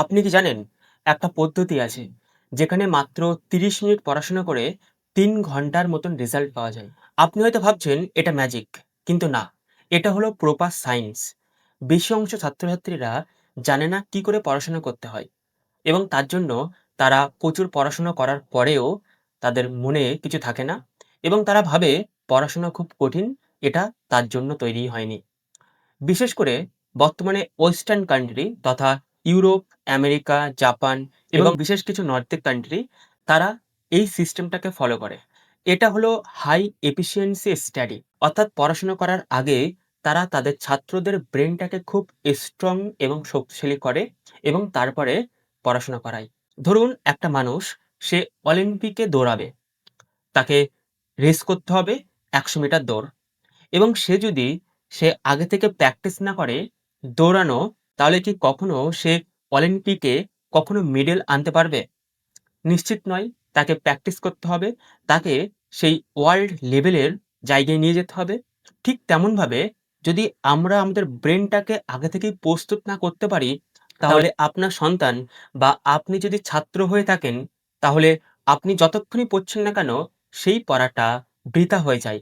আপনি কি জানেন, একটা পদ্ধতি আছে যেখানে মাত্র তিরিশ মিনিট পড়াশোনা করে তিন ঘণ্টার মতন রেজাল্ট পাওয়া যায়। আপনি হয়তো ভাবছেন, এটা ম্যাজিক কিন্তু না। এটা হলো প্রপার সায়েন্স বেশি অংশ ছাত্রছাত্রীরা জানে না কি করে পড়াশোনা করতে হয় এবং তার জন্য তারা প্রচুর পড়াশোনা করার পরেও তাদের মনে কিছু থাকে না এবং তারা ভাবে পড়াশোনা খুব কঠিন, এটা তার জন্য তৈরি হয়নি। বিশেষ করে বর্তমানে ওয়েস্টার্ন কান্ট্রি তথা ইউরোপ আমেরিকা জাপান এবং বিশেষ কিছু নর্থিক কান্ট্রি তারা এই সিস্টেমটাকে ফলো করে। এটা হলো হাই এফিসিয়েন্সি স্টাডি অর্থাৎ পড়াশোনা করার আগে তারা তাদের ছাত্রদের ব্রেনটাকে খুব স্ট্রং এবং শক্তিশালী করে এবং তারপরে পড়াশোনা করায়। ধরুন একটা মানুষ সে অলিম্পিকে দৌড়াবে। তাকে রেস করতে হবে একশো মিটার দৌড়। এবং সে যদি সে আগে থেকে প্র্যাকটিস না করে দৌড়ানো তাহলে কি কখনো সে অলিম্পিকে কখনো মেডেল আনতে পারবে? নিশ্চিত নয়। তাকে প্র্যাকটিস করতে হবে। তাকে সেই ওয়ার্ল্ড লেভেলের জায়গায় নিয়ে যেতে হবে। ঠিক তেমনভাবে যদি আমরা আমাদের ব্রেনটাকে আগে থেকেই প্রস্তুত না করতে পারি, তাহলে আপনার সন্তান বা আপনি যদি ছাত্র হয়ে থাকেন, তাহলে আপনি যতক্ষণই পড়ছেন না কেন, সেই পড়াটা বৃথা হয়ে যায়।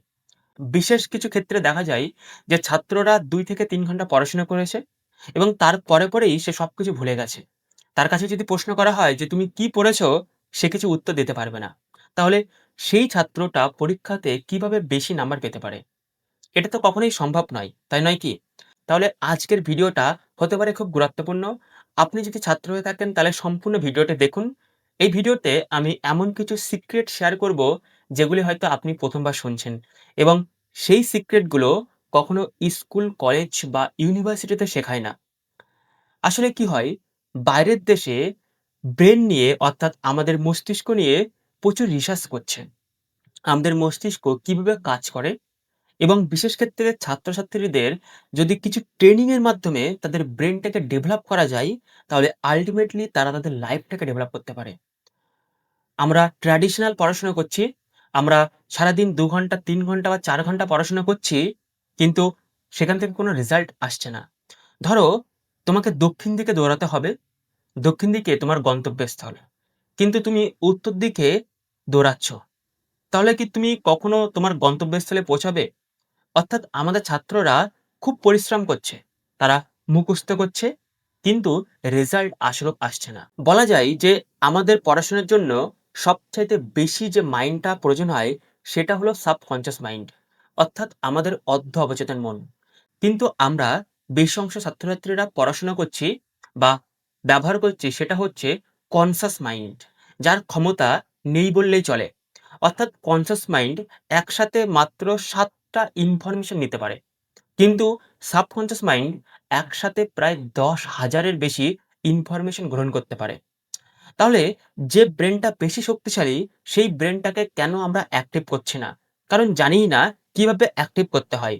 বিশেষ কিছু ক্ষেত্রে দেখা যায় যে ছাত্ররা দুই থেকে তিন ঘণ্টা পড়াশোনা করেছে। এবং তার পরে পরেই সে সবকিছু ভুলে গেছে। তার কাছে যদি প্রশ্ন করা হয় যে তুমি কি পড়েছো, সে কিছু উত্তর দিতে পারবে না। তাহলে সেই ছাত্রটা পরীক্ষাতে কীভাবে বেশি নাম্বার পেতে পারে? এটা তো কখনোই সম্ভব নয়, তাই নয় কি? তাহলে আজকের ভিডিওটা হতে পারে খুব গুরুত্বপূর্ণ। আপনি যদি ছাত্র হয়ে থাকেন, তাহলে সম্পূর্ণ ভিডিওটা দেখুন। এই ভিডিওতে আমি এমন কিছু সিক্রেট শেয়ার করব, যেগুলি হয়তো আপনি প্রথমবার শুনছেন। এবং সেই সিক্রেটগুলো কখনো স্কুল, কলেজ বা ইউনিভার্সিটিতে শেখায় না। আসলে কি হয়? বাইরের দেশে ব্রেন নিয়ে, অর্থাৎ আমাদের মস্তিষ্ক নিয়ে প্রচুর রিসার্চ করছে। আমাদের মস্তিষ্ক কীভাবে কাজ করে এবং বিশেষ ক্ষেত্রে ছাত্রছাত্রীদের যদি কিছু ট্রেনিং এর মাধ্যমে তাদের ব্রেনটাকে ডেভেলপ করা যায়, তাহলে আলটিমেটলি তারা তাদের লাইফটাকে ডেভেলপ করতে পারে। আমরা ট্র্যাডিশনাল পড়াশোনা করছি, আমরা সারাদিন দু ঘণ্টা, তিন ঘণ্টা বা চার ঘণ্টা পড়াশোনা করছি কিন্তু সেখান থেকে কোনো রেজাল্ট আসছে না। ধরো, তোমাকে দক্ষিণ দিকে দৌড়াতে হবে। দক্ষিণ দিকে তোমার গন্তব্যস্থল। কিন্তু তুমি উত্তর দিকে দৌড়াচ্ছ। তাহলে কি তুমি কখনো তোমার গন্তব্যস্থলে পৌঁছাবে? অর্থাৎ আমাদের ছাত্ররা খুব পরিশ্রম করছে। তারা মুখস্থ করছে, কিন্তু রেজাল্ট আসলে আসছে না। বলা যায় যে আমাদের পড়াশোনার জন্য সবচাইতে বেশি যে মাইন্ডটা প্রয়োজন হয়, সেটা হলো সাবকনসিয়াস মাইন্ড অর্থাৎ আমাদের অর্ধ অবচেতন মন। কিন্তু আমরা বেশি অংশ ছাত্রছাত্রীরা পড়াশোনা করছি বা ব্যবহার করছি সেটা হচ্ছে কনসাস মাইন্ড যার ক্ষমতা নেই বললেই চলে। অর্থাৎ কনসাস মাইন্ড একসাথে মাত্র সাতটা ইনফরমেশন নিতে পারে। কিন্তু সাবকনসিয়াস মাইন্ড একসাথে প্রায় দশ হাজারের বেশি ইনফরমেশন গ্রহণ করতে পারে। তাহলে যে ব্রেনটা বেশি শক্তিশালী, সেই ব্রেনটাকে কেন আমরা অ্যাক্টিভ করছি না? কারণ জানি না কীভাবে অ্যাক্টিভ করতে হয়?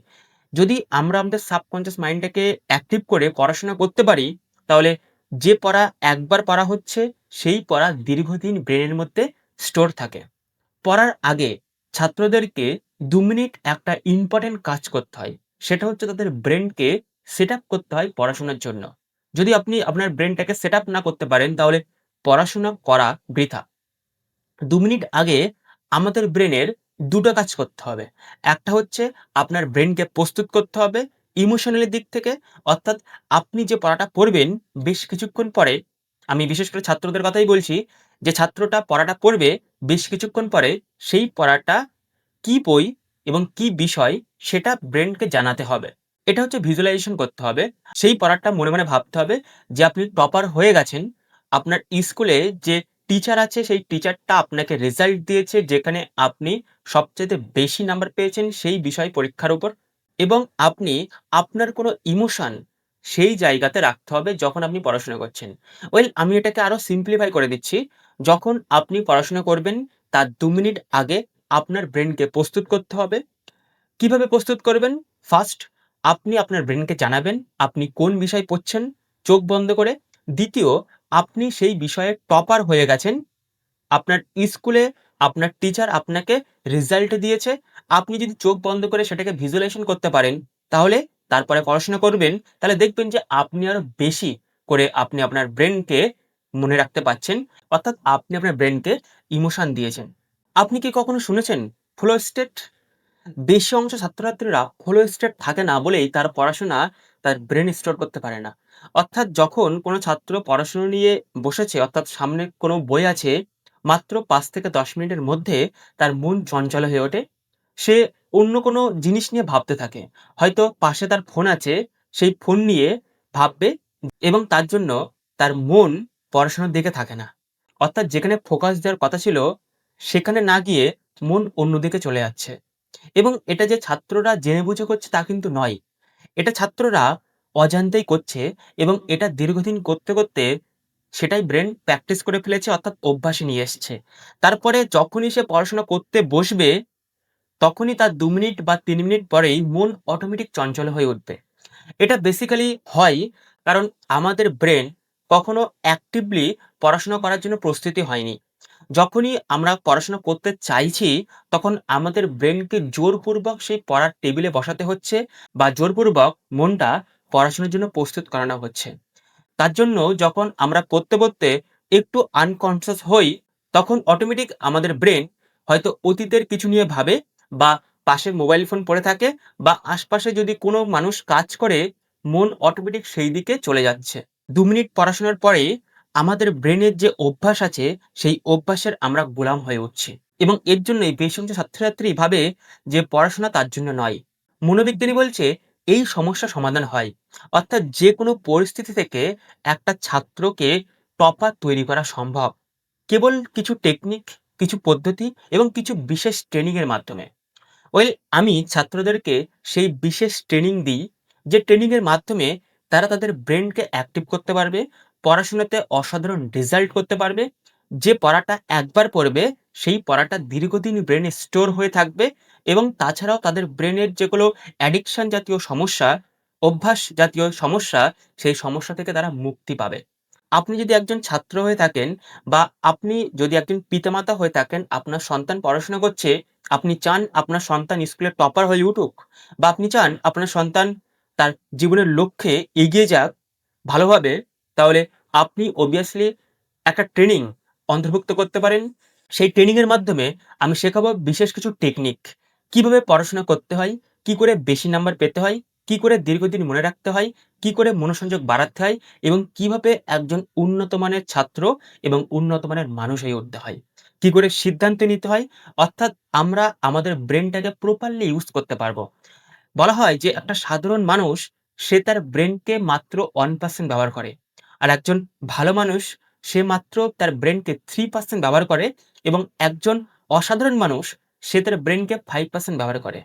যদি আমরা আমাদের সাবকনসিয়াস মাইন্ডটাকে অ্যাক্টিভ করে পড়াশোনা করতে পারি, তাহলে যে পড়া একবার পড়া হচ্ছে, সেই পড়া দীর্ঘদিন ব্রেনের মধ্যে স্টোর থাকে। পড়ার আগে ছাত্রদেরকে দু মিনিট একটা ইম্পর্টেন্ট কাজ করতে হয়। সেটা হচ্ছে তাদের ব্রেনকে সেট আপ করতে হয় পড়াশোনার জন্য। যদি আপনি আপনার ব্রেনটাকে সেট আপ না করতে পারেন, তাহলে পড়াশোনা করা বৃথা। দু মিনিট আগে আমাদের ব্রেনের দুটো কাজ করতে হবে। একটা হচ্ছে আপনার ব্রেনকে প্রস্তুত করতে হবে ইমোশনালি দিক থেকে। অর্থাৎ আপনি যে পড়াটা পড়বেন বেশ কিছুক্ষণ পরে, আমি বিশেষ করে ছাত্রদের কথাই বলছি যে ছাত্রটা পড়াটা পড়বে বেশ কিছুক্ষণ পরে সেই পড়াটা কি বই এবং কি বিষয় সেটা ব্রেনকে জানাতে হবে। এটা হচ্ছে ভিজুয়ালাইজেশন করতে হবে। সেই পড়াটা মনে মনে ভাবতে হবে যে আপনি টপার হয়ে গেছেন, আপনার স্কুলে যে টিচার আছে, সেই টিচারটা আপনাকে রেজাল্ট দিয়েছে যেখানে আপনি সবচেয়ে বেশি নাম্বার পেয়েছেন সেই বিষয় পরীক্ষার উপর এবং আপনি আপনার কোনো ইমোশন সেই জায়গাতে রাখতে হবে যখন আপনি পড়াশোনা করছেন। ওয়েল আমি এটাকে আরও সিম্পলিফাই করে দিচ্ছি। যখন আপনি পড়াশোনা করবেন, তার দু মিনিট আগে আপনার ব্রেনকে প্রস্তুত করতে হবে। কীভাবে প্রস্তুত করবেন? ফার্স্ট আপনি আপনার ব্রেনকে জানাবেন, আপনি কোন বিষয় পড়ছেন, চোখ বন্ধ করে। দ্বিতীয় আপনি সেই বিষয়ে টপার হয়ে গেছেন। আপনার স্কুলে আপনার টিচার আপনাকে রেজাল্ট দিয়েছে। আপনি যদি চোখ বন্ধ করে সেটাকে ভিজুয়ালাইজেশন করতে পারেন, তাহলে তারপরে পড়াশোনা করবেন। তাহলে দেখবেন যে আপনি আরও বেশি করে আপনি আপনার ব্রেনকে মনে রাখতে পারছেন। অর্থাৎ আপনি আপনার ব্রেনকে ইমোশন দিয়েছেন। আপনি কি কখনো শুনেছেন ফ্লো স্টেট বেশি অংশ ছাত্রছাত্রীরা ফ্লো স্টেট থাকে না বলেই তার পড়াশোনা তার ব্রেন স্টোর করতে পারে না। অর্থাৎ যখন কোনো ছাত্র পড়াশোনা নিয়ে বসেছে, অর্থাৎ সামনে কোনো বই আছে, মাত্র পাঁচ থেকে দশ মিনিটের মধ্যে তার মন চঞ্চল হয়ে ওঠে। সে অন্য কোনো জিনিস নিয়ে ভাবতে থাকে। হয়তো পাশে তার ফোন আছে, সেই ফোন নিয়ে ভাববে এবং তার জন্য তার মন পড়াশোনার দিকে থাকে না। অর্থাৎ যেখানে ফোকাস দেওয়ার কথা ছিল, সেখানে না গিয়ে মন অন্যদিকে চলে যাচ্ছে। এবং এটা যে ছাত্ররা জেনে বুঝে করছে তা কিন্তু নয়। এটা ছাত্ররা অজান্তেই করছে এবং এটা দীর্ঘদিন করতে করতে সেটাই ব্রেন প্র্যাকটিস করে ফেলেছে অর্থাৎ অভ্যাসে নিয়ে এসছে। তারপরে যখনই সে পড়াশোনা করতে বসবে তখনই তার দু মিনিট বা তিন মিনিট পরেই মন অটোমেটিক চঞ্চল হয়ে উঠবে। এটা বেসিক্যালি হয় কারণ আমাদের ব্রেন কখনো অ্যাক্টিভলি পড়াশোনা করার জন্য প্রস্তুতি হয়নি। যখনই আমরা পড়াশোনা করতে চাইছি, তখন আমাদের ব্রেনকে জোরপূর্বক সেই পড়ার টেবিলে বসাতে হচ্ছে বা জোরপূর্বক মনটা পড়াশোনার জন্য প্রস্তুত করানো হচ্ছে। তার জন্য যখন আমরা পড়তে পড়তে একটু আনকনসিয়াস হই, তখন অটোমেটিক আমাদের ব্রেন হয়তো অতীতের কিছু নিয়ে ভাবে বা পাশে মোবাইল ফোন পড়ে থাকে বা আশপাশে যদি কোনো মানুষ কাজ করে, মন অটোমেটিক সেই দিকে চলে যাচ্ছে। দু মিনিট পড়াশোনার পরে আমাদের ব্রেনের যে অভ্যাস আছে, সেই অভ্যাসের আমরা গোলাম হয়ে উঠছি। এবং এর জন্যই বেশি সংখ্যক ছাত্রছাত্রী ভাবে যে পড়াশোনা তার জন্য নয়। মনোবিজ্ঞানী বলছে, এই সমস্যা সমাধান হয়। অর্থাৎ যে কোনো পরিস্থিতি থেকে একটা ছাত্রকে টপার তৈরি করা সম্ভব। কেবল কিছু টেকনিক কিছু পদ্ধতি এবং কিছু বিশেষ ট্রেনিং এর মাধ্যমে। ওয়েল আমি ছাত্রদেরকে সেই বিশেষ ট্রেনিং দিই, যে ট্রেনিং এর মাধ্যমে তারা তাদের ব্রেনকে অ্যাক্টিভ করতে পারবে পড়াশোনাতে অসাধারণ রেজাল্ট করতে পারবে। যে পড়াটা একবার পড়বে, সেই পড়াটা দীর্ঘদিন ব্রেনে স্টোর হয়ে থাকবে এবং তাছাড়াও তাদের ব্রেনের যেগুলো অ্যাডিকশান জাতীয় সমস্যা, অভ্যাস জাতীয় সমস্যা, সেই সমস্যা থেকে তারা মুক্তি পাবে। আপনি যদি একজন ছাত্র হয়ে থাকেন বা আপনি যদি একজন পিতামাতা হয়ে থাকেন, আপনার সন্তান পড়াশোনা করছে, আপনি চান আপনার সন্তান স্কুলে টপার হয়ে উঠুক বা আপনি চান আপনার সন্তান তার জীবনের লক্ষ্যে এগিয়ে যাক, ভালোভাবে তাহলে আপনি অবভিয়াসলি একটা ট্রেনিং অন্তর্ভুক্ত করতে পারেন। সেই ট্রেনিংয়ের মাধ্যমে আমি শেখাবো বিশেষ কিছু টেকনিক কীভাবে পড়াশোনা করতে হয়, কি করে বেশি নাম্বার পেতে হয়, কি করে দীর্ঘদিন মনে রাখতে হয়, কি করে মনোসংযোগ বাড়াতে হয় এবং কীভাবে একজন উন্নত মানের ছাত্র এবং উন্নত মানের মানুষ হয়ে উঠতে হয়। কি করে সিদ্ধান্ত নিতে হয়, অর্থাৎ আমরা আমাদের ব্রেনটাকে প্রপারলি ইউজ করতে পারব। বলা হয় যে একটা সাধারণ মানুষ, সে তার ব্রেনকে মাত্র ওয়ান পার্সেন্ট ব্যবহার করে। আর একজন ভালো মানুষ, সে মাত্র তার ব্রেনকে থ্রি পার্সেন্ট ব্যবহার করে এবং একজন অসাধারণ মানুষ, সে তার ব্রেনকে ফাইভ পার্সেন্ট ব্যবহার করে।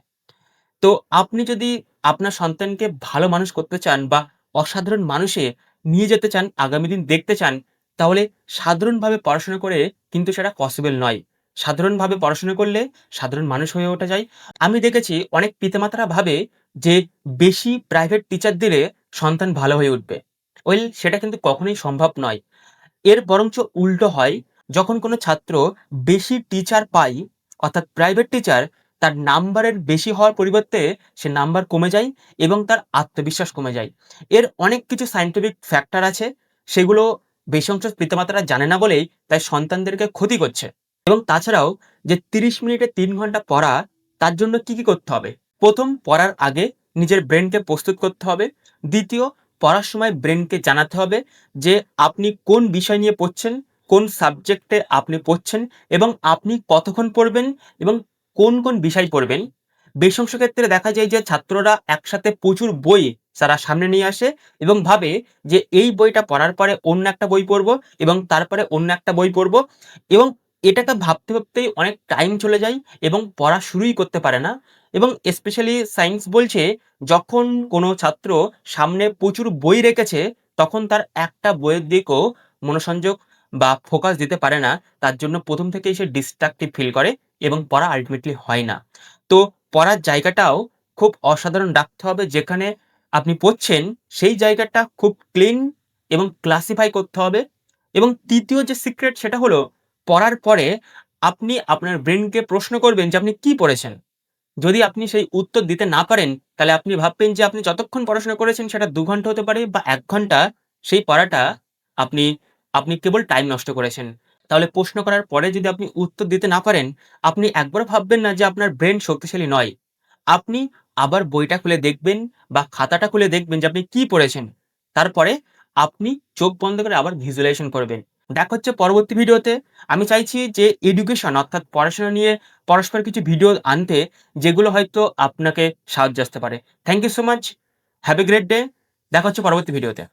তো আপনি যদি আপনার সন্তানকে ভালো মানুষ করতে চান বা অসাধারণ মানুষে নিয়ে যেতে চান, আগামী দিন দেখতে চান, তাহলে সাধারণভাবে পড়াশোনা করে কিন্তু সেটা পসিবল নয়। সাধারণভাবে পড়াশোনা করলে সাধারণ মানুষ হয়ে ওঠা যায়। আমি দেখেছি অনেক পিতামাতারা ভাবে যে বেশি প্রাইভেট টিচার দিলে সন্তান ভালো হয়ে উঠবে। ওয়েল সেটা কিন্তু কখনোই সম্ভব নয়। এর বরঞ্চ উল্টো হয়, যখন কোনো ছাত্র বেশি টিচার পায়, অর্থাৎ প্রাইভেট টিচার তার নাম্বারের বেশি হওয়ার পরিবর্তে সে নাম্বার কমে যায় এবং তার আত্মবিশ্বাস কমে যায়। এর অনেক কিছু সায়েন্টিফিক ফ্যাক্টর আছে, সেগুলো বেশি অংশ পিতামাতারা জানে না বলেই তাই সন্তানদেরকে ক্ষতি করছে। এবং তাছাড়াও যে তিরিশ মিনিটে তিন ঘণ্টা পড়া, তার জন্য কি কি করতে হবে? প্রথম পড়ার আগে নিজের ব্রেনকে প্রস্তুত করতে হবে। দ্বিতীয় পড়ার সময় ব্রেনকে জানাতে হবে যে আপনি কোন বিষয় নিয়ে পড়ছেন, কোন সাবজেক্টে আপনি পড়ছেন এবং আপনি কতক্ষণ পড়বেন এবং কোন কোন বিষয় পড়বেন। বেশ অংশ ক্ষেত্রে দেখা যায় যে ছাত্ররা একসাথে প্রচুর বই তারা সামনে নিয়ে আসে এবং ভাবে যে এই বইটা পড়ার পরে অন্য একটা বই পড়ব এবং তারপরে অন্য একটা বই পড়ব এবং এটাকে ভাবতে ভাবতেই অনেক টাইম চলে যায় এবং পড়া শুরুই করতে পারে না এবং স্পেশালি সায়েন্স বলছে যখন কোনো ছাত্র সামনে প্রচুর বই রেখেছে, তখন তার একটা বইয়ের দিকেও মনোসংযোগ বা ফোকাস দিতে পারে না। তার জন্য প্রথম থেকেই সে ডিস্ট্রাকটিভ ফিল করে এবং পড়া আলটিমেটলি হয় না। তো পড়ার জায়গাটাও খুব অসাধারণ রাখতে হবে যেখানে আপনি পড়ছেন, সেই জায়গাটা খুব ক্লিন এবং ক্লাসিফাই করতে হবে। এবং তৃতীয় যে সিক্রেট সেটা হলো পড়ার পরে আপনি আপনার ব্রেনকে প্রশ্ন করবেন যে আপনি কি পড়েছেন যদি আপনি সেই উত্তর দিতে না পারেন তাহলে আপনি ভাববেন যে আপনি যতক্ষণ পড়াশোনা করেছেন সেটা দু ঘণ্টা হতে পারে বা এক ঘণ্টা সেই পড়াটা আপনি আপনি কেবল টাইম নষ্ট করেছেন। তাহলে প্রশ্ন করার পরে যদি আপনি উত্তর দিতে না পারেন, আপনি একবার ভাববেন না যে আপনার ব্রেন শক্তিশালী নয়। আপনি আবার বইটা খুলে দেখবেন বা খাতাটা খুলে দেখবেন যে আপনি কি পড়েছেন। তারপরে আপনি চোখ বন্ধ করে আবার ভিজুয়ালাইজেশন করবেন। দেখা হচ্ছে পরবর্তী ভিডিওতে। আমি চাইছি যে এডুকেশন অর্থাৎ পড়াশোনা নিয়ে পরস্পর কিছু ভিডিও আনতে যেগুলো হয়তো আপনাকে সাহায্য আসতে পারে। Thank you so much. Have a great day. দেখা হচ্ছে পরবর্তী ভিডিওতে।